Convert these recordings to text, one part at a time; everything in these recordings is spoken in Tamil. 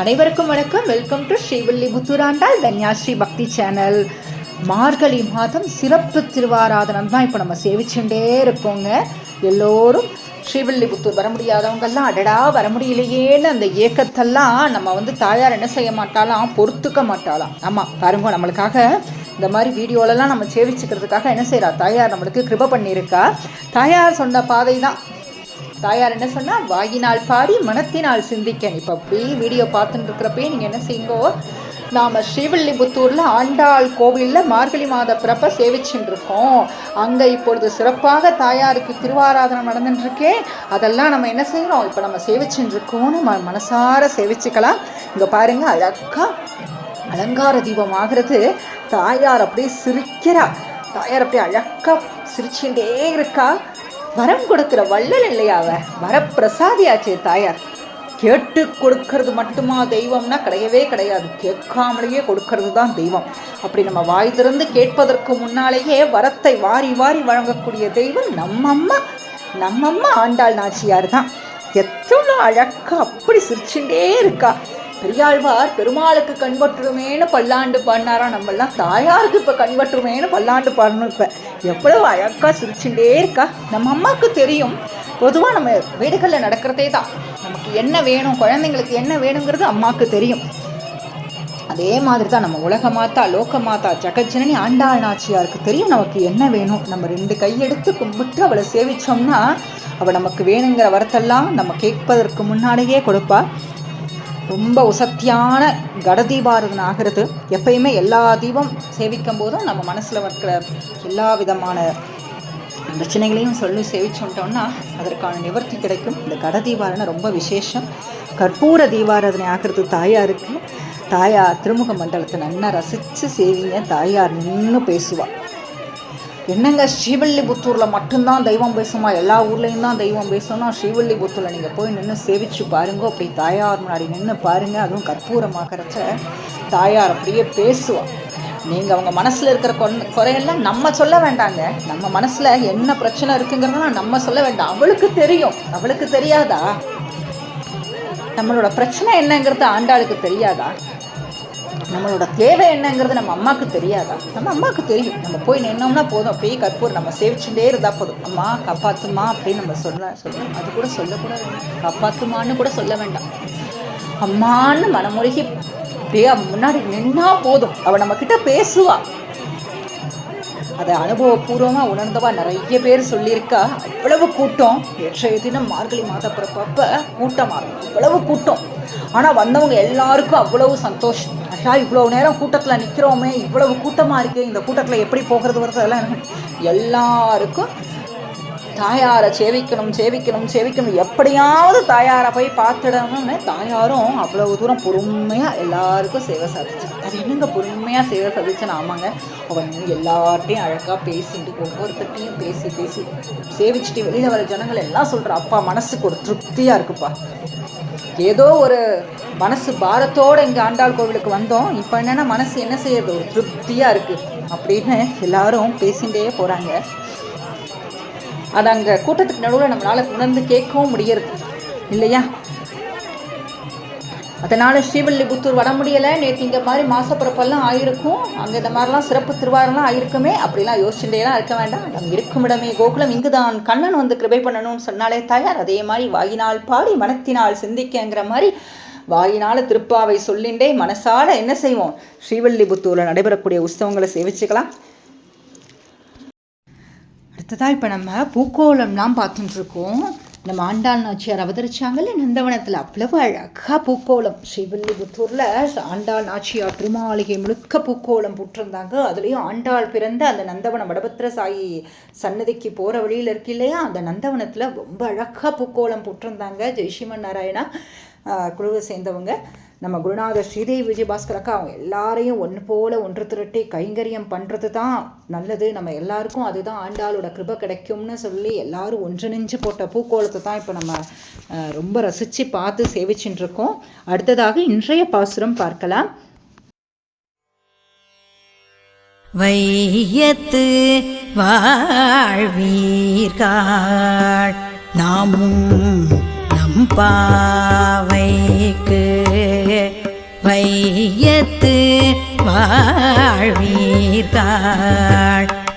அனைவருக்கும் வணக்கம். வெல்கம் டு ஸ்ரீவில்லிபுத்தூராண்டாள் தன்யாஸ்ரீ பக்தி சேனல். மார்கழி மாதம் சிறப்பு திருவாராதனம் தான் இப்போ நம்ம சேவிச்சுட்டே இருக்கோங்க எல்லோரும் ஸ்ரீவில்லிபுத்தூர் வர முடியாதவங்கெல்லாம் அடடா வர முடியலையேன்னு அந்த ஏக்கத்தெல்லாம் நம்ம வந்து தாயார் என்ன செய்ய மாட்டாலாம் பொறுத்துக்க மாட்டாளாம். ஆமாம் பாருங்க நம்மளுக்காக இந்த மாதிரி வீடியோலலாம் நம்ம சேவிச்சுக்கிறதுக்காக என்ன செய்கிறா தாயார் நம்மளுக்கு கிருப பண்ணியிருக்கா. தாயார் சொன்ன பாதை தான் தாயார் என்ன சொன்னால் வாயினால் பாடி மனத்தினால் சிந்திக்க. இப்போ அப்படியே வீடியோ பார்த்துட்டு இருக்கிறப்பே நீங்கள் என்ன செய்யுங்கோ நாம் ஸ்ரீவில்லிபுத்தூரில் ஆண்டாள் கோவிலில் மார்கழி மாத பிறப்ப சேவிச்சுட்டு இருக்கோம் அங்கே இப்பொழுது சிறப்பாக தாயாருக்கு திருவாராதனம் நடந்துட்டுருக்கே. அதெல்லாம் நம்ம என்ன செய்கிறோம் இப்போ நம்ம சேவிச்சுட்டு ம மனசார சேவிச்சுக்கலாம். இங்கே பாருங்கள் அழகாக அலங்கார தீபம் ஆகிறது. தாயார் அப்படியே சிரிக்கிறா. தாயார் அப்படியே அழகாக சிரிச்சுட்டே இருக்கா. வரம் கொடுக்கிற வள்ளல் இல்லையா அவ? வரப்பிரசாதியாச்சே தாயார். கேட்டு கொடுக்கறது மட்டுமா தெய்வம்னா கிடையவே கிடையாது. கேட்காமலேயே கொடுக்கறது தான் தெய்வம். அப்படி நம்ம வாய் திறந்து கேட்பதற்கு முன்னாலேயே வரத்தை வாரி வாரி வழங்கக்கூடிய தெய்வம் நம்ம நம்மம்மா. நம்மம்மா ஆண்டாள் நாச்சியார் தான் எத்தனை அழக்கா அப்படி சிரிச்சுட்டே இருக்கா. பெரியாழ்வார் பெருமாளுக்கு கண்பற்றுமேனு பல்லாண்டு பாடினாரா நம்மெல்லாம்? தாயாருக்கு இப்போ கண்பற்றுமேனு பல்லாண்டு பாடணும் இப்போ. எவ்வளவு அழகாக சிரிச்சுட்டே இருக்கா? நம்ம அம்மாவுக்கு தெரியும். பொதுவாக நம்ம வீடுகளில் நடக்கிறதே தான். நமக்கு என்ன வேணும் குழந்தைங்களுக்கு என்ன வேணுங்கிறது அம்மாவுக்கு தெரியும். அதே மாதிரி தான் நம்ம உலக மாதா லோக மாதா ஜெகஜனனி ஆண்டாள் நாச்சியாருக்கு தெரியும் நமக்கு என்ன வேணும். நம்ம ரெண்டு கையெடுத்து கும்பிட்டு அவளை சேவிச்சோம்னா அவள் நமக்கு வேணுங்கிற வரத்தெல்லாம் நம்ம கேட்பதற்கு முன்னாடியே கொடுப்பா. ரொம்ப உசத்தியான கடதீபாரதன் ஆகிறது எப்பயுமே எல்லா தீபம் சேவிக்கும் போதும் நம்ம மனசில் இருக்கிற எல்லா விதமான பிரச்சனைகளையும் சொல்லி சேவிச்சுட்டோம்னா அதற்கான நிவர்த்தி கிடைக்கும். இந்த கடதீபாரனை ரொம்ப விசேஷம். கற்பூர தீபாராதனை ஆகிறது தாயாருக்கு. தாயார் திருமுக மண்டலத்தை நல்லா ரசித்து சேவிங்க. தாயார் நின்று பேசுவாள் என்னங்க ஸ்ரீவில்லிபுத்தூரில் மட்டும்தான் தெய்வம் பேசுமா? எல்லா ஊர்லேயும் தான் தெய்வம் பேசணும்னா ஸ்ரீவில்லிபுத்தூரில் நீங்கள் போய் நின்று சேவிச்சு பாருங்க. அப்படி தாயார் முன்னாடி நின்று பாருங்க. அதுவும் கற்பூரமாகறச்ச தாயார் அப்படியே பேசுவாள் நீங்கள் அவங்க மனசில் இருக்கிற கொன் குறையெல்லாம் நம்ம சொல்ல வேண்டாங்க. நம்ம மனசில் என்ன பிரச்சனை இருக்குங்கிறதெல்லாம் நம்ம சொல்ல வேண்டாம். அவளுக்கு தெரியும். அவளுக்கு தெரியாதா? நம்மளோட பிரச்சனை என்னங்கிறது ஆண்டாளுக்கு தெரியாதா? நம்மளோட தேவை என்னங்கிறது நம்ம அம்மாவுக்கு தெரியாதா? நம்ம அம்மாவுக்கு தெரியும். நம்ம போய் நின்னோம்னா போதும். அப்படியே கற்பூர் நம்ம சேவிச்சுட்டே இருந்தால் போதும். அம்மா காப்பாத்துமா அப்படின்னு நம்ம சொல்ல சொல்லணும் அது கூட சொல்லக்கூட காப்பாத்துமான்னு கூட சொல்ல வேண்டாம். அம்மான்னு மனமுருகி அப்படியே முன்னாடி நின்னா போதும். அவள் நம்ம கிட்ட பேசுவா. அதை அனுபவபூர்வமாக உணர்ந்தவா நிறைய பேர் சொல்லியிருக்கா. அவ்வளவு கூட்டம். எற்றைய தினம் மார்கழி மாத பிறப்பப்ப கூட்டமாக இருக்கும். அவ்வளவு கூட்டம். ஆனால் வந்தவங்க எல்லாருக்கும் அவ்வளவு சந்தோஷம். ஐயா இவ்வளோ நேரம் கூட்டத்தில் நிற்கிறோமே இவ்வளவு கூட்டமாக இருக்குது இந்த கூட்டத்தில் எப்படி போகிறது வருது அதெல்லாம் எல்லாருக்கும் தாயாரை சேவிக்கணும் சேவிக்கணும் சேவிக்கணும். எப்படியாவது தாயாரை போய் பார்த்துடணும்னு தாயாரும் அவ்வளவு தூரம் பொறுமையாக எல்லாருக்கும் சேவை சாதிச்சு அது என்னங்க பொறுமையாக சேவை சாதிச்சுன்னு ஆமாங்க. அவன் எல்லார்ட்டையும் அழகாக பேசிட்டு ஒவ்வொருத்தட்டையும் பேசி பேசி சேவிச்சுட்டு வெளியில் வர ஜனங்கள் எல்லாம் சொல்கிற அப்பா மனசுக்கு ஒரு திருப்தியாக இருக்குப்பா. ஏதோ ஒரு மனசு பாரத்தோடு இங்கே ஆண்டாள் கோவிலுக்கு வந்தோம். இப்போ என்னென்னா மனசு என்ன செய்யறது ஒரு திருப்தியாக இருக்குது அப்படின்னு எல்லாரும் பேசிகிட்டே போகிறாங்க அது அங்கே கூட்டத்துக்கு நடுவில் நம்மளால் உணர்ந்து கேட்கவும் முடியறது இல்லையா? அதனால் ஸ்ரீவில்லிபுத்தூர் வர முடியலை. நேற்று இந்த மாதிரி மாசப்பிறப்பெல்லாம் ஆயிருக்கும். அங்கே இந்த மாதிரிலாம் சிறப்பு திருவாரெல்லாம் ஆயிருக்குமே. அப்படிலாம் யோசிச்சுட்டேலாம் இருக்க வேண்டாம். நம்ம இருக்கும் இடமே. கோகுலம் இங்குதான். கண்ணன் வந்து கிருபை பண்ணணும்னு சொன்னாலே தாயார். அதே மாதிரி வாயினால் பாடி மனத்தினால் சிந்திக்கங்கிற மாதிரி வாயினால் திருப்பாவை சொல்லிண்டே மனசால என்ன செய்வோம்? ஸ்ரீவில்லிபுத்தூரில் நடைபெறக்கூடிய உற்சவங்களை சேவிச்சுக்கலாம். அடுத்ததாக இப்போ நம்ம பூக்கோளம்லாம் பார்த்துட்டு இருக்கோம். நம்ம ஆண்டாள் நாச்சியார் அவதரிச்சாங்கல்ல நந்தவனத்தில் அவ்வளவு அழகாக பூக்கோளம். ஸ்ரீவில்லிபுத்தூரில் ஆண்டாள் நாச்சியார் திருமாளிகை முழுக்க பூக்கோளம் போட்டிருந்தாங்க. அதுலேயும் ஆண்டாள் பிறந்த அந்த நந்தவனம் வடபத்திர சாயி சன்னதிக்கு போகிற வழியில் இருக்கு இல்லையா? அந்த நந்தவனத்தில் ரொம்ப அழகாக பூக்கோளம் போட்டிருந்தாங்க. ஜெய்ஷிமன் நாராயணா. குழுவை சேர்ந்தவங்க. நம்ம குருநாதர் ஸ்ரீதேவி விஜயபாஸ்கர் அக்கா அவங்க எல்லாரையும் ஒன்று போல் ஒன்று திரட்டி கைங்கரியம் பண்ணுறது தான் நல்லது. நம்ம எல்லாருக்கும் அதுதான் ஆண்டாளோட கிருப கிடைக்கும்னு சொல்லி எல்லாரும் ஒன்றிணைஞ்சு போட்ட பூக்கோளத்தை தான் இப்போ நம்ம ரொம்ப ரசித்து பார்த்து சேவிச்சுட்டு இருக்கோம் அடுத்ததாக இன்றைய பாசுரம் பார்க்கலாம். வையத்து வாழ்வீர்கள் நாமும் பாவைக்கு வையத்து வாழ்வீர்கள்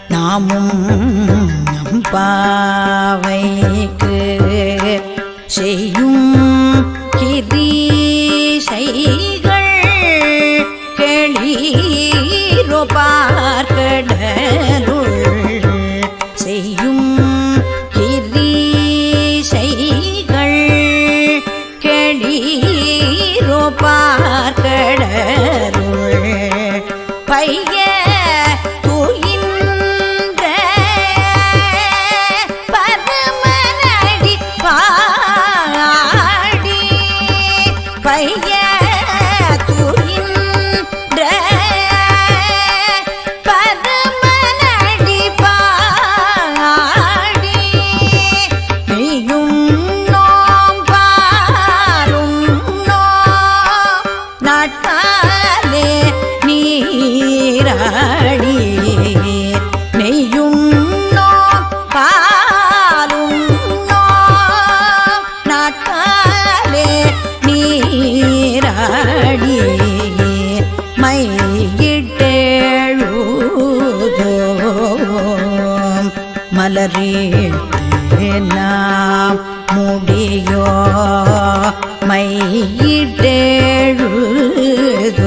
நாமும் நம் பாவைக்கு செய்யும்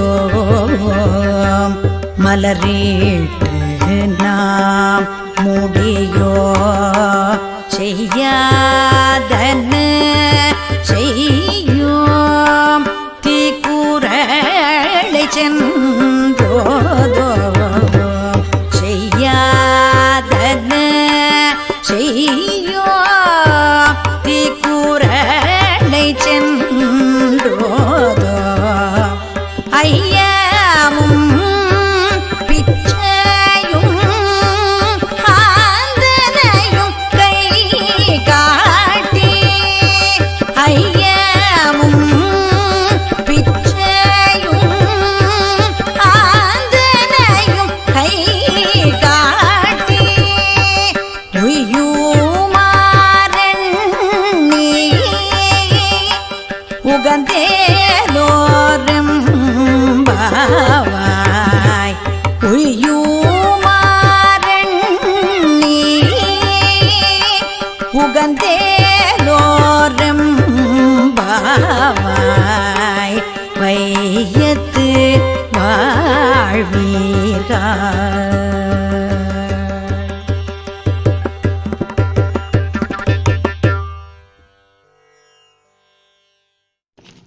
மையிட்டேழுதோம் மலரீட்டு நாம் முடியோ? செய்யாதன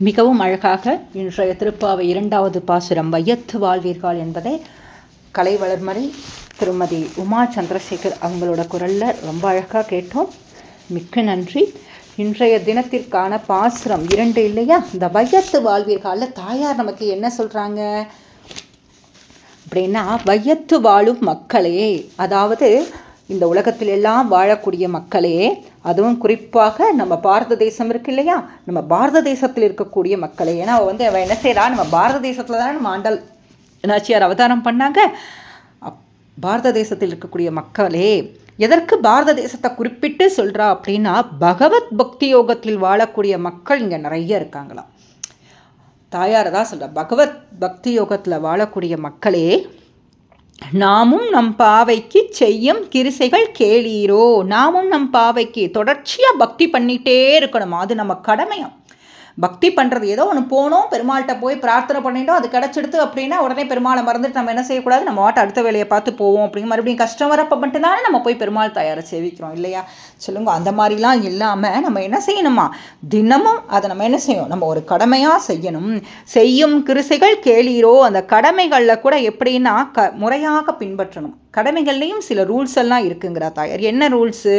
மிகவும் அழகாக இன்றைய திருப்பாவை இரண்டாவது பாசுரம் வையத்து வாழ்வீர்கள் என்பதை கலை வளர்மறை திருமதி உமா சந்திரசேகர் அவங்களோட குரலில் ரொம்ப அழகாக கேட்டோம். மிக்க நன்றி. இன்றைய தினத்திற்கான பாசுரம் இரண்டு இல்லையா? இந்த வையத்து வாழ்வீர்காலில் தாயார் நமக்கு என்ன சொல்கிறாங்க அப்படின்னா வையத்து வாழும் மக்களே அதாவது இந்த உலகத்தில் எல்லாம் வாழக்கூடிய மக்களே அதுவும் குறிப்பாக நம்ம பாரத தேசம் இருக்கு இல்லையா? நம்ம பாரத தேசத்தில் இருக்கக்கூடிய மக்களே. ஏன்னா அவள் வந்து அவள் என்ன செய்கிறா நம்ம பாரத தேசத்தில் தான் நம்ம ஆண்டல் நாச்சியார் அவதாரம் பண்ணாங்க. அப்- பாரத தேசத்தில் இருக்கக்கூடிய மக்களே எதற்கு பாரத தேசத்தை குறிப்பிட்டு சொல்கிறா அப்படின்னா பகவத் பக்தி யோகத்தில் வாழக்கூடிய மக்கள் இங்கே நிறைய இருக்காங்களாம். தாயார் தான் சொல்ற பகவத் பக்தி யோகத்தில் வாழக்கூடிய மக்களே நாமும் நம் பாவைக்கு செய்யும் கிருசைகள் கேளீரோ. நாமும் நம் பாவைக்கு தொடர்ச்சியாக பக்தி பண்ணிட்டே இருக்கணும். அது நம்ம கடமையாம் பக்தி பண்ணுறது ஏதோ ஒன்று போனோம் பெருமாள்கிட்ட போய் பிரார்த்தனை பண்ணிட்டோம் அது கிடச்சிடுத்து அப்படின்னா உடனே பெருமாளை மறந்துட்டு நம்ம என்ன செய்யக்கூடாது? நம்ம வாட்ட அடுத்த வேலையை பார்த்து போவோம் அப்படிங்க மறுபடியும் கஷ்டம் வரப்போ மட்டும்தானே நம்ம போய் பெருமாள் தயாரை சேவிக்கிறோம் இல்லையா? சொல்லுங்க அந்த மாதிரிலாம் இல்லாமல் நம்ம என்ன செய்யணுமா? தினமும் அதை நம்ம என்ன செய்யணும்? நம்ம ஒரு கடமையாக செய்யணும். செய்யும் கிருசைகள் கேளீரோ அந்த கடமைகளில் கூட எப்படின்னா க முறையாக பின்பற்றணும். கடமைகள்லேயும் சில ரூல்ஸ் எல்லாம் இருக்குங்கிறா தாயார். என்ன ரூல்ஸு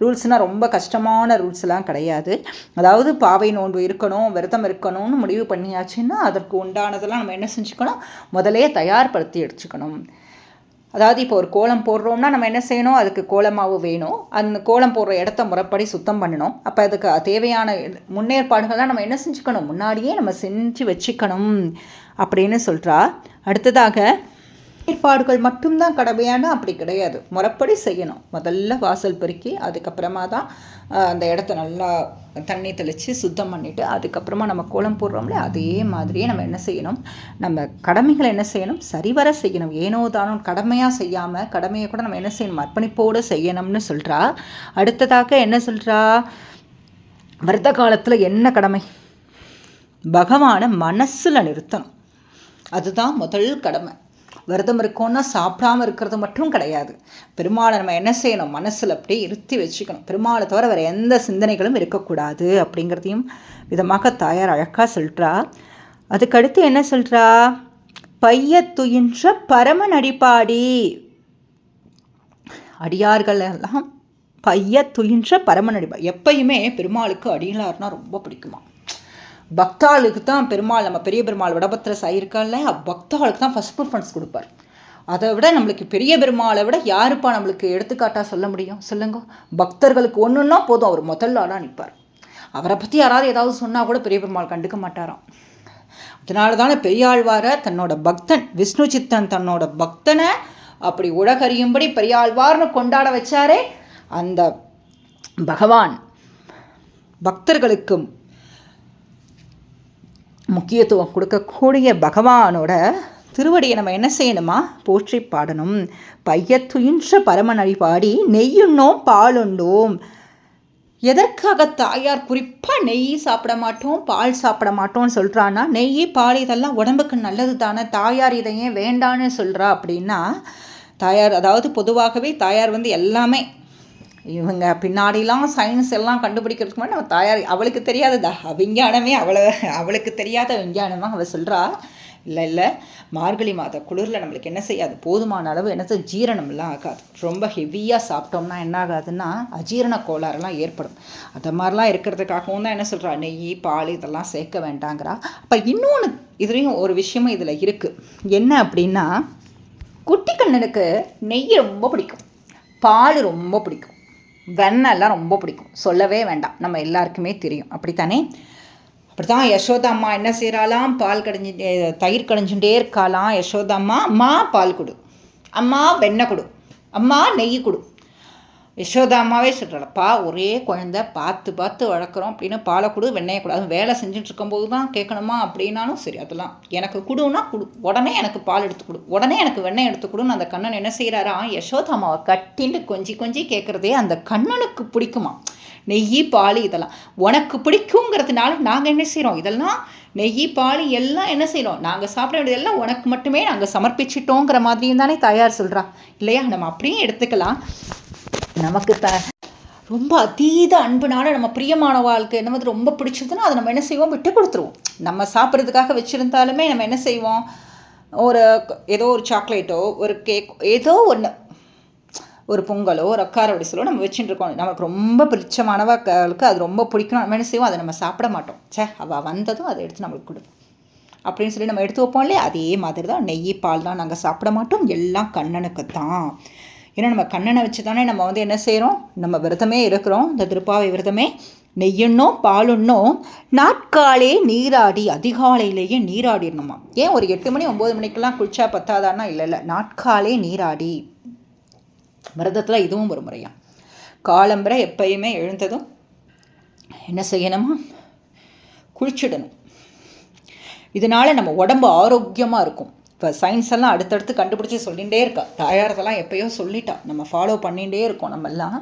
ரூல்ஸ்னால் ரொம்ப கஷ்டமான ரூல்ஸ்லாம் கிடையாது. அதாவது பாவை நோன்பு இருக்கணும் விரதம் இருக்கணும்னு முடிவு பண்ணியாச்சுன்னா அதற்கு உண்டானதெல்லாம் நம்ம என்ன செஞ்சுக்கணும்? முதலே தயார்படுத்தி எடுத்துக்கணும். அதாவது இப்போ ஒரு கோலம் போடுறோம்னா நம்ம என்ன செய்யணும்? அதுக்கு கோலமாவு வேணும். அந்த கோலம் போடுற இடத்த முறைப்படி சுத்தம் பண்ணணும். அப்போ அதுக்கு தேவையான முன்னேற்பாடுகள்லாம் நம்ம என்ன செஞ்சுக்கணும்? முன்னாடியே நம்ம செஞ்சு வச்சுக்கணும் அப்படின்னு சொல்கிறா அடுத்ததாக ஏற்பாடுகள் மட்டும்தான் கடமையான அப்படி கிடையாது. முறைப்படி செய்யணும். முதல்ல வாசல் பெருக்கி அதுக்கப்புறமா தான் அந்த இடத்த நல்லா தண்ணி தெளித்து சுத்தம் பண்ணிவிட்டு அதுக்கப்புறமா நம்ம கோலம் போடுறோம்ல அதே மாதிரியே நம்ம என்ன செய்யணும்? நம்ம கடமைகளை என்ன செய்யணும்? சரிவர செய்யணும். ஏனோ தானோ கடமையாக செய்யாமல் கடமையை கூட நம்ம என்ன செய்யணும்? அர்ப்பணிப்போடு செய்யணும்னு சொல்கிறா அடுத்ததாக என்ன சொல்கிறா விரத காலத்தில் என்ன கடமை? பகவானை மனசில் நிறுத்தணும். அதுதான் முதல் கடமை. விரதம் இருக்கோன்னா சாப்பிடாம இருக்கிறது மட்டும் கிடையாது. பெருமாளை நம்ம என்ன செய்யணும்? மனசில் அப்படியே இருத்தி வச்சுக்கணும். பெருமாளை தவிர வேறு எந்த சிந்தனைகளும் இருக்கக்கூடாது அப்படிங்கிறதையும் விதமாக தாயார் அழகாக சொல்கிறா அதுக்கடுத்து என்ன சொல்கிறா பைய துயின்ற பரமன் அடிப்பாடி. அடியார்கள் எல்லாம் பைய துயின்ற பரமன் அடிப்பா எப்பயுமே பெருமாளுக்கு அடிகளார்னா ரொம்ப பிடிக்குமா? பக்தாளுக்கு தான் பெருமாள் நம்ம பெரிய பெருமாள் வடபத்திர சாயிருக்கால பக்தாளுக்கு தான் ஃபஸ்ட் ப்ரிஃபரன்ஸ் கொடுப்பார். அதை விட நம்மளுக்கு பெரிய பெருமாளை விட யாருப்பா நம்மளுக்கு எடுத்துக்காட்டாக சொல்ல முடியும்? சொல்லுங்க. பக்தர்களுக்கு ஒன்றுன்னா போதும் அவர் முதல் ஆளாக நிற்பார். அவரை பற்றி யாராவது ஏதாவது சொன்னால் கூட பெரிய பெருமாள் கண்டுக்க மாட்டாராம். அதனால தானே பெரியாழ்வாரை தன்னோட பக்தன் விஷ்ணு சித்தன் தன்னோட பக்தனை அப்படி உலகறியும்படி பெரியாழ்வார்னு கொண்டாட வச்சாரே அந்த பகவான். பக்தர்களுக்கும் முக்கியத்துவம் கொடுக்கக்கூடிய பகவானோட திருவடியை நம்ம என்ன செய்யணுமா? போற்றி பாடணும். பையத்துயின்ற பரமனடி பாடி நெய்யுண்ணோம் பாலுண்டோம். எதற்காக தாயார் குறிப்பாக நெய் சாப்பிட மாட்டோம் பால் சாப்பிட மாட்டோம்னு சொல்கிறான்னா நெய் பால் இதெல்லாம் உடம்புக்கு நல்லது தானே தாயார் இதை ஏன் வேண்டான்னு சொல்கிறா அப்படின்னா தாயார் அதாவது பொதுவாகவே தாயார் வந்து எல்லாமே இவங்க பின்னாடிலாம் சயின்ஸ் எல்லாம் கண்டுபிடிக்கிறதுக்கு முன்னாடி நம்ம தாயார் அவளுக்கு தெரியாததா விஞ்ஞானமே அவளை அவளுக்கு தெரியாத விஞ்ஞானமாக அவள் சொல்கிறா இல்லை இல்லை. மார்கழி மாத குளிரில் நம்மளுக்கு என்ன செய்யாது? போதுமான அளவு என்ன செய்ய ஜீரணம்லாம் ஆகாது. ரொம்ப ஹெவியாக சாப்பிட்டோம்னா என்ன ஆகாதுன்னா அஜீரண கோளாறுலாம் ஏற்படும். அது மாதிரிலாம் இருக்கிறதுக்காகவும் தான் என்ன சொல்கிறா நெய் பால் இதெல்லாம் சேர்க்க வேண்டாங்கிறா. அப்போ இன்னொன்று இதுலேயும் ஒரு விஷயமும் இதில் இருக்குது என்ன அப்படின்னா குட்டி கண்ணனுக்கு நெய் ரொம்ப பிடிக்கும். பால் ரொம்ப பிடிக்கும். வெண்ணெல்லாம் ரொம்ப பிடிக்கும். சொல்லவே வேண்டாம். நம்ம எல்லாருக்குமே தெரியும். அப்படித்தானே? அப்படித்தான் யசோதா அம்மா என்ன செய்கிறாளாம் பால் கடைஞ்சி தயிர் கடைஞ்சுட்டே இருக்காளாம். யசோதா அம்மா அம்மா பால் கொடு. அம்மா வெண்ணெய் கொடு. அம்மா நெய் கொடு. யசோதாமாவே அம்மாவே சொல்கிறாளப்பா ஒரே குழந்தை பார்த்து பார்த்து வளர்க்குறோம். அப்படின்னு பாலை கொடு வெண்ணையை கொடு. அதுவும் வேலை செஞ்சுட்டு இருக்கும்போது தான் கேட்கணுமா அப்படின்னாலும் சரி அதெல்லாம். எனக்கு கொடுன்னா கொடு. உடனே எனக்கு பால் எடுத்து கொடு. உடனே எனக்கு வெண்ணெய் எடுத்து கொடுன்னு அந்த கண்ணன் என்ன செய்கிறாரா யசோதாமாவை அம்மாவை கட்டின்னு கொஞ்சி கொஞ்சி கேட்குறதே அந்த கண்ணனுக்கு பிடிக்குமா? நெய் பால் இதெல்லாம். உனக்கு பிடிக்குங்கிறதுனால நாங்கள் என்ன செய்கிறோம் இதெல்லாம் நெய் பால் எல்லாம் என்ன செய்கிறோம் நாங்கள் சாப்பிட வேண்டியதெல்லாம் உனக்கு மட்டுமே நாங்கள் சமர்ப்பிச்சிட்டோங்கிற மாதிரியும் தானே தாயார் சொல்கிறா இல்லையா? நம்ம அப்படியே எடுத்துக்கலாம். நமக்கு த ரொம்ப அதீத அன்புனால நம்ம பிரியமான வாழ்க்கை என்ன வந்து ரொம்ப பிடிச்சதுன்னா அதை நம்ம என்ன செய்வோம்? விட்டு கொடுத்துருவோம். நம்ம சாப்பிட்றதுக்காக வச்சுருந்தாலுமே நம்ம என்ன செய்வோம்? ஒரு ஏதோ ஒரு சாக்லேட்டோ ஒரு கேக் ஏதோ ஒன்று ஒரு பொங்கலோ ஒரு அக்கார வடிசலோ நம்ம வச்சுட்டு இருக்கோம். நமக்கு ரொம்ப பிடிச்சமானவர்களுக்கு அது ரொம்ப பிடிக்கும். நம்ம என்ன செய்வோம்? அதை நம்ம சாப்பிட மாட்டோம். சே அவள் வந்ததும் அதை எடுத்து நம்மளுக்கு கொடுப்போம். அப்படின்னு சொல்லி நம்ம எடுத்து வைப்போம் இல்லையா? அதே மாதிரி தான் நெய் பால் தான் நாங்கள் சாப்பிட மாட்டோம். எல்லாம் கண்ணனுக்கு தான் ஏன்னா நம்ம கண்ணனை வச்சு தானே நம்ம வந்து என்ன செய்கிறோம் நம்ம விரதமே இருக்கிறோம். இந்த திருப்பாவை விரதமே நெய்யுண்ணும் பாலுண்ணும். நாட்காலே நீராடி அதிகாலையிலேயே நீராடிடணுமா? ஏன் ஒரு எட்டு மணி ஒம்பது மணிக்கெல்லாம் குளிச்சா பத்தாதான்னா? இல்லை இல்லை. நாட்காலே நீராடி. விரதத்தில் இதுவும் ஒரு முறையா. காலம்பரை எப்பயுமே எழுந்ததும் என்ன செய்யணுமா? குளிச்சிடணும். இதனால் நம்ம உடம்பு ஆரோக்கியமாக இருக்கும். இப்போ சயின்ஸ் எல்லாம் அடுத்தடுத்து கண்டுபிடிச்சி சொல்லிகிட்டே இருக்கா. தாயாரதெல்லாம் எப்பயோ சொல்லிட்டா. நம்ம ஃபாலோ பண்ணிகிட்டே இருக்கோம் நம்மெல்லாம்.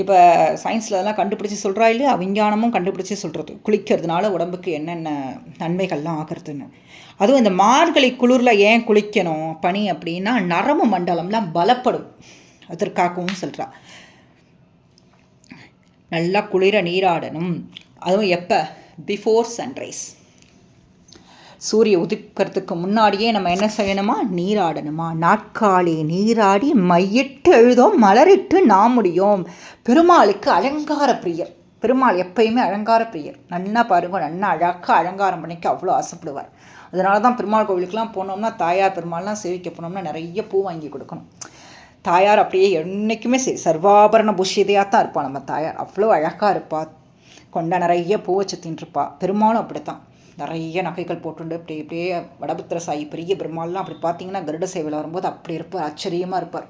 இப்போ சயின்ஸில் அதெல்லாம் கண்டுபிடிச்சி சொல்கிறா இல்லையா? விஞ்ஞானமும் கண்டுபிடிச்சி சொல்கிறது குளிக்கிறதுனால உடம்புக்கு என்னென்ன நன்மைகள்லாம் ஆகிறதுன்னு. அதுவும் இந்த மார்கழி குளிரில் ஏன் குளிக்கணும்? பனி அப்படின்னா நரம்பு மண்டலம்லாம் பலப்படும். அதற்காகவும் சொல்கிறா நல்லா குளிர நீராடணும். அதுவும் எப்போ? பிஃபோர் சன்ரைஸ் சூரிய உதிக்கிறதுக்கு முன்னாடியே நம்ம என்ன செய்யணுமா? நீராடணுமா? நாட்காலே நீராடி மையிட்டு எழுதோம் மலரிட்டு நாம் முடியும். பெருமாளுக்கு அலங்கார பிரியர். பெருமாள் எப்பயுமே அலங்கார பிரியர். நல்லா பாருங்க நல்லா அழகாக அலங்காரம் பண்ணிக்க அவ்வளோ ஆசைப்படுவார். அதனால தான் பெருமாள் கோவிலுக்கெலாம் போனோம்னா தாயார் பெருமாள்லாம் சேவிக்க போனோம்னா நிறைய பூ வாங்கி கொடுக்கணும். தாயார் அப்படியே என்றைக்குமே சரி சர்வாபரண புஷிதையாக தான் இருப்பாள் நம்ம தாயார். அவ்வளோ அழகாக இருப்பாள் கொண்ட நிறைய பூவை வச்சு இருப்பா பெருமாளும் அப்படித்தான். நிறைய நகைகள் போட்டுண்டு இப்படி இப்படியே வடபத்திர சாயி பெரிய பெருமாள்லாம் அப்படி பார்த்தீங்கன்னா கருட சேவையில் வரும்போது அப்படி இருப்பார் ஆச்சரியமாக இருப்பார்.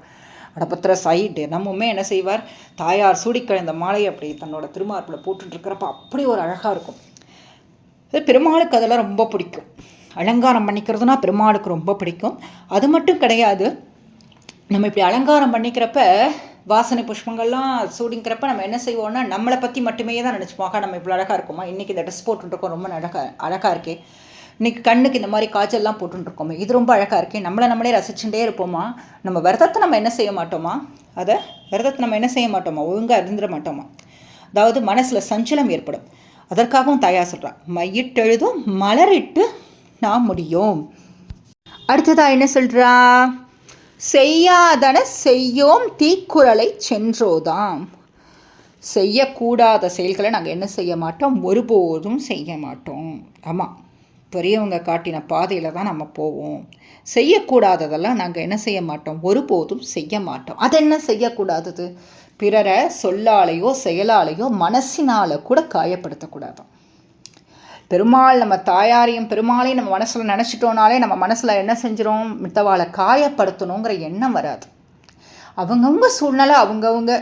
வடபத்திர சாயி தினமுமே என்ன செய்வார்? தாயார் சூடிக்கழிந்த மாலையை அப்படி தன்னோட திருமார்பில் போட்டுட்டு இருக்கிறப்ப அப்படி ஒரு அழகாக இருக்கும். இது பெருமாளுக்கு அதெல்லாம் ரொம்ப பிடிக்கும். அலங்காரம் பண்ணிக்கிறதுனா பெருமாளுக்கு ரொம்ப பிடிக்கும். அது மட்டும் கிடையாது நம்ம இப்படி அலங்காரம் பண்ணிக்கிறப்ப வாசனை புஷ்பங்கள்லாம் சூடிங்கிறப்ப நம்ம என்ன செய்வோம்னா நம்மளை பற்றி மட்டுமே தான் நினச்சிப்போம். ஆகா நம்ம இவ்வளோ அழகாக இருக்குமா? இன்றைக்கி இந்த ட்ரெஸ் போட்டுருக்கோம் ரொம்ப அழகாக அழகாக இருக்கே. இன்றைக்கி கண்ணுக்கு இந்த மாதிரி காய்ச்சல்லாம் போட்டுருக்கோமே இது ரொம்ப அழகாக இருக்கே. நம்மளை நம்மளே ரசிச்சுட்டே இருப்போமா? நம்ம விரதத்தை நம்ம என்ன செய்ய மாட்டோமா? அதை விரதத்தை நம்ம என்ன செய்ய மாட்டோமா? ஒழுங்காக இருந்துட மாட்டோமா? அதாவது மனசில் சஞ்சலம் ஏற்படும். அதற்காகவும் தயார் சொல்கிறான் மையிட்டெழுதும் மலரிட்டு நான் முடியும். அடுத்ததாக என்ன சொல்கிறா செய்யாதன செய்யோம் தீக்குறளை சென்றோதாம். செய்யக்கூடாத செயல்களை நாங்கள் என்ன செய்ய மாட்டோம்? ஒருபோதும் செய்ய மாட்டோம். ஆமாம் பெரியவங்க காட்டின பாதையில் தான் நம்ம போவோம். செய்யக்கூடாததெல்லாம் நாங்கள் என்ன செய்ய மாட்டோம்? ஒருபோதும் செய்ய மாட்டோம். அது என்ன செய்யக்கூடாதது? பிறரை சொல்லாலேயோ செயலாலேயோ மனசினால் கூட காயப்படுத்தக்கூடாது பெருமாள் நம்ம தாயாரையும் பெருமாளையும் நம்ம மனசில் நினச்சிட்டோனாலே நம்ம மனசில் என்ன செஞ்சிடும் மித்தவாளை காயப்படுத்தணுங்கிற எண்ணம் வராது. அவங்கவுங்க சூழ்நிலை அவங்கவுங்க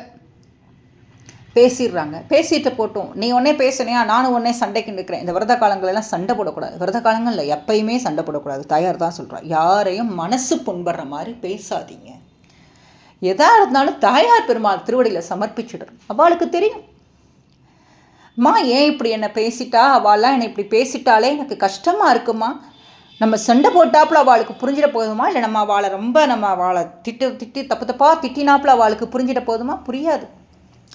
பேசிடுறாங்க. பேசிட்டு போட்டோம். நீ ஒன்னே பேசுனியா? நானும் ஒன்னே சண்டைக்கு நிற்கிறேன். இந்த விரத காலங்களெல்லாம் சண்டை போடக்கூடாது. விரத காலங்களில் எப்பயுமே சண்டை போடக்கூடாது. தாயார் தான் சொல்கிறா யாரையும் மனசு புண்படுற மாதிரி பேசாதீங்க. எதா இருந்தாலும் தாயார் பெருமாள் திருவடியில் சமர்ப்பிச்சிடும் அவளுக்கு தெரியும். அம்மா ஏன் இப்படி என்னை பேசிட்டா? அவள்லாம் என்னை இப்படி பேசிட்டாலே எனக்கு கஷ்டமாக இருக்குமா? நம்ம சண்டை போட்டாப்புல அவளுக்கு புரிஞ்சிட போதுமா? இல்லை நம்ம அவளை ரொம்ப நம்ம அவளை திட்டு திட்டி தப்பு தப்பாக திட்டினாப்புல அவளுக்கு புரிஞ்சிட போதுமா? புரியாது.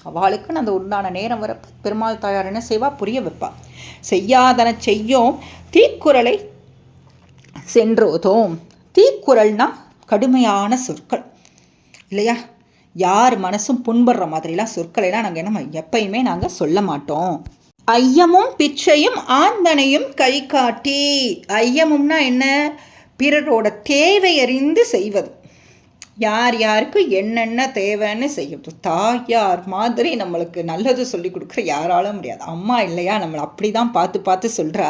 அவளுக்குன்னு அந்த உண்டான நேரம் வர பெருமாள் தாயார் என்ன செய்வா? புரிய வைப்பா. செய்யாதன செய்யும் தீக்குறளை சென்றோதோம். தீக்குறள்னா கடுமையான சொற்கள். இல்லையா? யார் மனசும் புண்படுற மாதிரிலாம் சொற்களைலாம் நாங்கள் என்ன எப்பயுமே நாங்கள் சொல்ல மாட்டோம். ஐயமும் பிச்சையும் ஆந்தனையும் கை காட்டி ஐயமும்னா என்ன? பிறரோட தேவையறிந்து செய்வது. யார் யாருக்கு என்னென்ன தேவைன்னு செய்யறது தாயார் மாதிரி நம்மளுக்கு நல்லது சொல்லி கொடுக்குற யாராலும் முடியாது. அம்மா இல்லையா? நம்மளை அப்படி தான் பார்த்து பார்த்து சொல்கிறா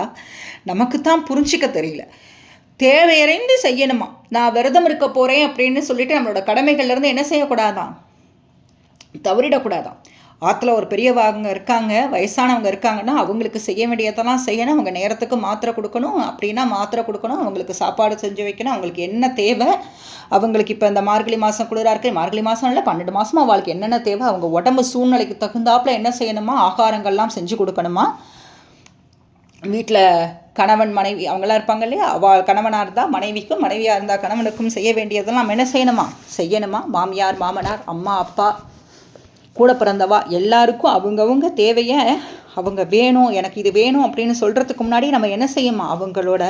நமக்கு தான் புரிஞ்சிக்க தெரியல. தேவையறிந்து செய்யணுமா? நான் விரதம் இருக்க போகிறேன் அப்படின்னு சொல்லிட்டு நம்மளோட கடமைகள்லேருந்து என்ன செய்யக்கூடாதான் தவறிடக்கூடாதான் ஆற்றுல ஒரு பெரியவங்க இருக்காங்க வயசானவங்க இருக்காங்கன்னா அவங்களுக்கு செய்ய வேண்டியதெல்லாம் செய்யணும். அவங்க நேரத்துக்கு மாத்திரை கொடுக்கணும். அப்படின்னா மாத்திரை கொடுக்கணும். அவங்களுக்கு சாப்பாடு செஞ்சு வைக்கணும். அவங்களுக்கு என்ன தேவை? அவங்களுக்கு இப்போ இந்த மார்கழி மாதம் குளிராக இருக்கு. மார்கழி மாதம் இல்லை பன்னெண்டு மாதம் அவளுக்கு என்னென்ன தேவை? அவங்க உடம்பு சூழ்நிலைக்கு தகுந்தாப்புல என்ன செய்யணுமா? ஆகாரங்கள்லாம் செஞ்சு கொடுக்கணுமா? வீட்டில் கணவன் மனைவி அவங்களாம் இருப்பாங்க இல்லையா? அவள் கணவனாக இருந்தால் மனைவிக்கும் மனைவியாக இருந்தால் கணவனுக்கும் செய்ய வேண்டியதெல்லாம் நம்ம என்ன செய்யணுமா? செய்யணுமா? மாமியார் மாமனார் அம்மா அப்பா கூட பிறந்தவா எல்லாருக்கும் அவங்கவுங்க தேவையை அவங்க வேணும் எனக்கு இது வேணும் அப்படின்னு சொல்கிறதுக்கு முன்னாடி நம்ம என்ன செய்யணுமா? அவங்களோட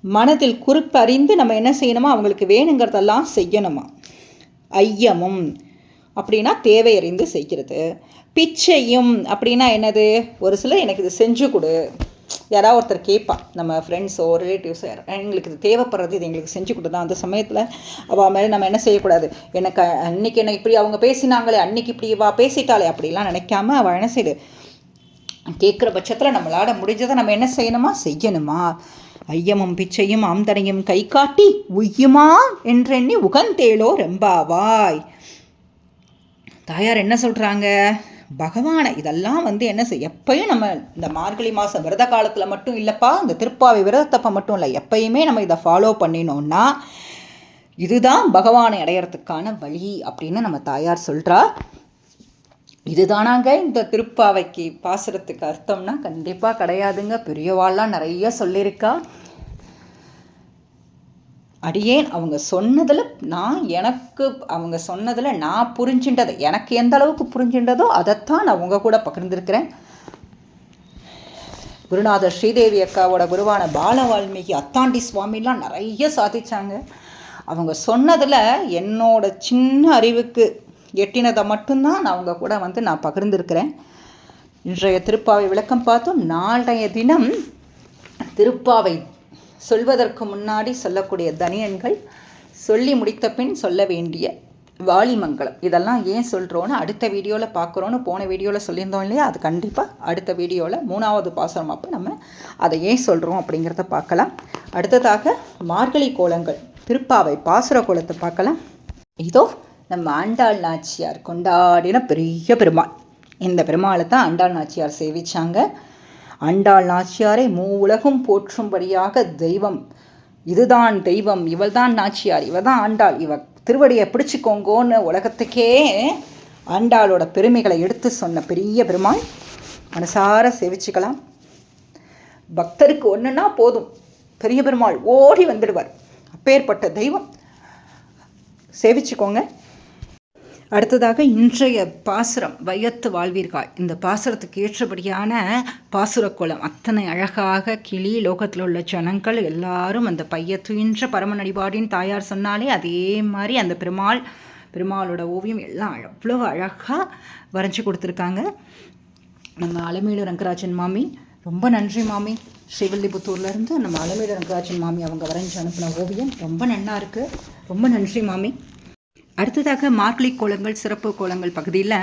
மனதில் குறிப்பறிந்து நம்ம என்ன செய்யணுமா? அவங்களுக்கு வேணுங்கிறதெல்லாம் செய்யணுமா? ஐயமும் அப்படின்னா தேவையறிந்து செய்கிறது. பிச்சையும் அப்படின்னா என்னது? ஒரு சிலர் எனக்கு இது செஞ்சு கொடு. யாராவது ஒருத்தர் கேட்பா நம்ம ஃப்ரெண்ட்ஸோ ரிலேட்டிவ்ஸோ எங்களுக்கு இது தேவைப்படுறது இது எங்களுக்கு செஞ்சு கொடுத்தா அந்த சமயத்தில் அவள் மேலே நம்ம என்ன செய்யக்கூடாது? எனக்கு அன்னைக்கு என்ன இப்படி அவங்க பேசினாங்களே அன்னைக்கு இப்படி வா பேசிட்டாளே அப்படிலாம் நினைக்காம அவள் என்ன செய்யுது கேட்குற பட்சத்தில் நம்மளாட முடிஞ்சதை நம்ம என்ன செய்யணுமா? செய்யணுமா? ஐயமும் பிச்சையும் ஆம்தனையும் கை காட்டி உய்யுமா? என்றெண்ணி உகந்தேளோ ரெம்பாவாய். தாயார் என்ன சொல்கிறாங்க பகவானை இதெல்லாம் வந்து என்ன செய் எப்பயும் நம்ம இந்த மார்கழி மாதம் விரத காலத்தில் மட்டும் இல்லைப்பா இந்த திருப்பாவை விரதத்தப்ப மட்டும் இல்லை எப்பயுமே நம்ம இதை ஃபாலோ பண்ணினோம்னா இதுதான் பகவானை அடையிறதுக்கான வழி அப்படின்னு நம்ம தாயார் சொல்கிறா இதுதானாங்க இந்த திருப்பாவைக்கு பாசுறதுக்கு அர்த்தம்னா கண்டிப்பாக கிடையாதுங்க. பெரியவாள்லாம் நிறைய சொல்லியிருக்கா. அடியேன் அவங்க சொன்னதில் நான் எனக்கு அவங்க சொன்னதில் நான் புரிஞ்சின்றதை எனக்கு எந்த அளவுக்கு புரிஞ்சின்றதோ அதைத்தான் நான் உங்கள் கூட பகிர்ந்திருக்கிறேன். குருநாதர் ஸ்ரீதேவி அக்காவோட குருவான பால வால்மீகி அத்தாண்டி சுவாமிலாம் நிறைய சாதித்தாங்க அவங்க சொன்னதில் என்னோட சின்ன அறிவுக்கு எட்டினதை மட்டும்தான் நான் அவங்க கூட வந்து நான் பகிர்ந்திருக்கிறேன். இன்றைய திருப்பாவை விளக்கம் பார்த்தோம். நாளைய தினம் திருப்பாவை சொல்வதற்கு முன்னாடி சொல்லக்கூடிய தனியன்கள் சொல்லி முடித்த பின் சொல்ல வேண்டிய வாலிமங்கலம். இதெல்லாம் ஏன் சொல்கிறோன்னு அடுத்த வீடியோவில் பார்க்குறோன்னு போன வீடியோவில் சொல்லியிருந்தோம் இல்லையா? அது கண்டிப்பாக அடுத்த வீடியோவில் மூணாவது பாசனம் அப்போ நம்ம அதை ஏன் சொல்கிறோம் அப்படிங்கிறத பார்க்கலாம். அடுத்ததாக மார்கழி கோலங்கள் திருப்பாவை பாசுர கோலத்தை பார்க்கலாம். இதோ நம்ம ஆண்டாள் நாச்சியார் கொண்டாடின பெரிய பெருமாள். இந்த பெருமாளை தான் ஆண்டாள் நாச்சியார் சேவிச்சாங்க. ஆண்டாள் நாச்சியாரை மூ போற்றும்படியாக தெய்வம். இதுதான் தெய்வம். இவள்தான் நாச்சியார். இவள் தான் ஆண்டாள். இவ திருவடியை பிடிச்சிக்கோங்கோன்னு உலகத்துக்கே ஆண்டாளோட பெருமைகளை எடுத்து சொன்ன பெரிய பெருமாள். மனசார சேவிச்சுக்கலாம். பக்தருக்கு ஒன்றுன்னா போதும். பெரிய பெருமாள் ஓடி வந்துடுவார். அப்பேற்பட்ட தெய்வம். சேவிச்சுக்கோங்க. அடுத்ததாக இன்றைய பாசுரம் வையத்து வாழ்வீர்கள். இந்த பாசுரத்துக்கு ஏற்றபடியான பாசுரக்குளம் அத்தனை அழகாக கிளி லோகத்தில் உள்ள ஜனங்கள் எல்லாரும் அந்த பைய துயின்ற பரம நடிபாடின் தாயார் சொன்னாலே அதே மாதிரி அந்த பெருமாள் பெருமாளோட ஓவியம் எல்லாம் அவ்வளோ அழகாக வரைஞ்சி கொடுத்துருக்காங்க. நம்ம அலமேலு ரங்கராஜன் மாமி ரொம்ப நன்றி மாமி. ஸ்ரீவில்லிபுத்தூர்லேருந்து நம்ம அலமேலு ரங்கராஜன் மாமி அவங்க வரைஞ்சி அனுப்பின ஓவியம் ரொம்ப நன்னா இருக்குது ரொம்ப நன்றி மாமி. அடுத்ததாக மார்கழி கோலங்கள் சிறப்பு கோலங்கள் பகுதியில்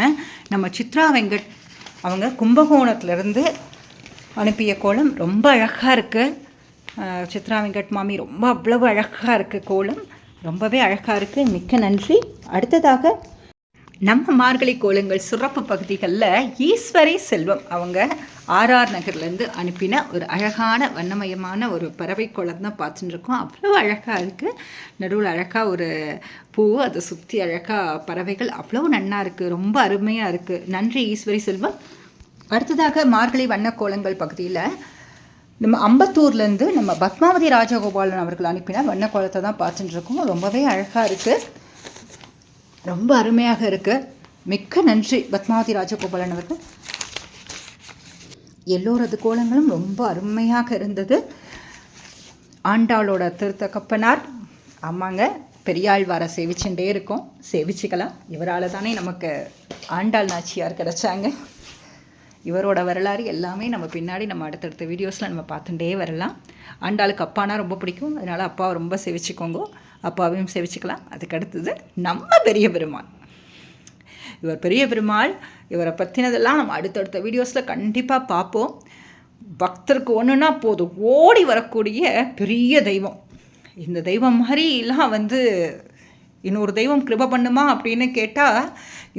நம்ம சித்ரா வெங்கட் அவங்க கும்பகோணத்துலேருந்து அனுப்பிய கோலம் ரொம்ப அழகாக இருக்குது சித்ரா வெங்கட் மாமி ரொம்ப அவ்வளவு அழகாக இருக்குது கோலம். ரொம்பவே அழகாக இருக்குது மிக்க நன்றி. அடுத்ததாக நம்ம மார்கழி கோலங்கள் சிறப்பு பகுதிகளில் ஈஸ்வரி செல்வம். அவங்க ஆர்ஆர் நகர்லேருந்து அனுப்பின ஒரு அழகான வண்ணமயமான ஒரு பறவை குளம் தான் பார்த்துட்டு இருக்கோம் அவ்வளோ அழகாக இருக்குது நடுவில் அழகாக ஒரு பூ அதை சுற்றி அழகாக பறவைகள். அவ்வளோ நன்னா இருக்குது ரொம்ப அருமையாக இருக்குது நன்றி ஈஸ்வரி செல்வம். அடுத்ததாக மார்கழி வண்ணக்கோலங்கள் பகுதியில் நம்ம அம்பத்தூர்லேருந்து நம்ம பத்மாவதி ராஜகோபாலன் அவர்கள் அனுப்பின வண்ணக்கோலத்தை தான் பார்த்துட்டு இருக்கோம் ரொம்பவே அழகாக இருக்குது ரொம்ப அருமையாக இருக்குது மிக்க நன்றி பத்மாவதி ராஜகோபாலன் அவர்கள். எல்லோரது கோலங்களும் ரொம்ப அருமையாக இருந்தது. ஆண்டாளோட திருத்த கப்பனார் ஆமாங்க பெரியாழ்வாரை சேவிச்சுட்டே இருக்கோம். சேவிச்சுக்கலாம். இவரால் தானே நமக்கு ஆண்டாள் நாச்சியார் கிடைச்சாங்க. இவரோட வரலாறு எல்லாமே நம்ம பின்னாடி நம்ம அடுத்தடுத்த வீடியோஸில் நம்ம பார்த்துட்டே வரலாம். ஆண்டாளுக்கு அப்பானா ரொம்ப பிடிக்கும். அதனால் அப்பாவை ரொம்ப சேவிச்சுக்கோங்க. அப்பாவையும் சேவிச்சுக்கலாம். அதுக்கு அடுத்தது நம்ம பெரிய பெருமாள். இவர் பெரிய பெருமாள். இவரை பற்றினதெல்லாம் நம்ம அடுத்தடுத்த வீடியோஸில் கண்டிப்பாக பார்ப்போம். பக்தருக்கு ஒன்றுனா போதும். ஓடி வரக்கூடிய பெரிய தெய்வம். இந்த தெய்வம் மாதிரிலாம் வந்து இன்னொரு தெய்வம் கிருப பண்ணுமா அப்படின்னு கேட்டால்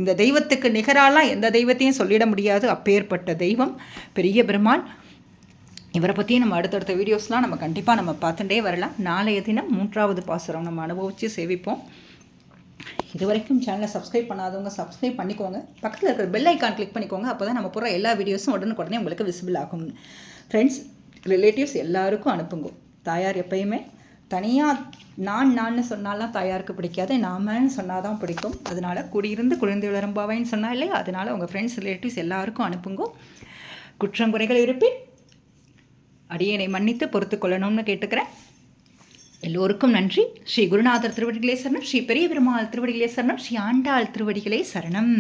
இந்த தெய்வத்துக்கு நிகராலாம் எந்த தெய்வத்தையும் சொல்லிட முடியாது. அப்பேற்பட்ட தெய்வம் பெரிய பெருமாள் இவரை பற்றியும் நம்ம அடுத்தடுத்த வீடியோஸ்லாம் நம்ம கண்டிப்பாக நம்ம பார்த்துட்டே வரலாம். நாளைய தினம் மூன்றாவது பாசுரம் நம்ம அனுபவித்து சேவிப்போம். இது வரைக்கும் சேனலை சப்ஸ்கிரைப் பண்ணாதவங்க சப்ஸ்கிரைப் பண்ணிக்கோங்க. பக்கத்தில் இருக்கிற பெல் ஐக்கான் கிளிக் பண்ணிக்கோங்க. அப்போ தான் நம்ம போகிற எல்லா வீடியோஸும் உடனுக்குடனே உங்களுக்கு விசிபிள் ஆகும். ஃப்ரெண்ட்ஸ் ரிலேட்டிவ்ஸ் எல்லாருக்கும் அனுப்புங்க. தாயார் எப்பயுமே தனியாக நான் நான்னு சொன்னாலாம் தாயாருக்கு பிடிக்காது. நாமன்னு சொன்னால் தான் பிடிக்கும். அதனால் குடியிருந்து குழந்தை விளரம்பாவைன்னு சொன்னா இல்லையா? அதனால் உங்கள் ஃப்ரெண்ட்ஸ் ரிலேட்டிவ்ஸ் எல்லாருக்கும் அனுப்புங்க. குற்றங்குறைகள் இருப்பின் அடியனை மன்னித்து பொறுத்து கொள்ளணும்னு கேட்டுக்கிறேன். எல்லோருக்கும் நன்றி. ஸ்ரீ குருநாதர் திருவடிகளே சரணம். ஸ்ரீ பெரிய பெருமாள் திருவடிகளே சரணம். ஸ்ரீ ஆண்டாள் திருவடிகளே சரணம்.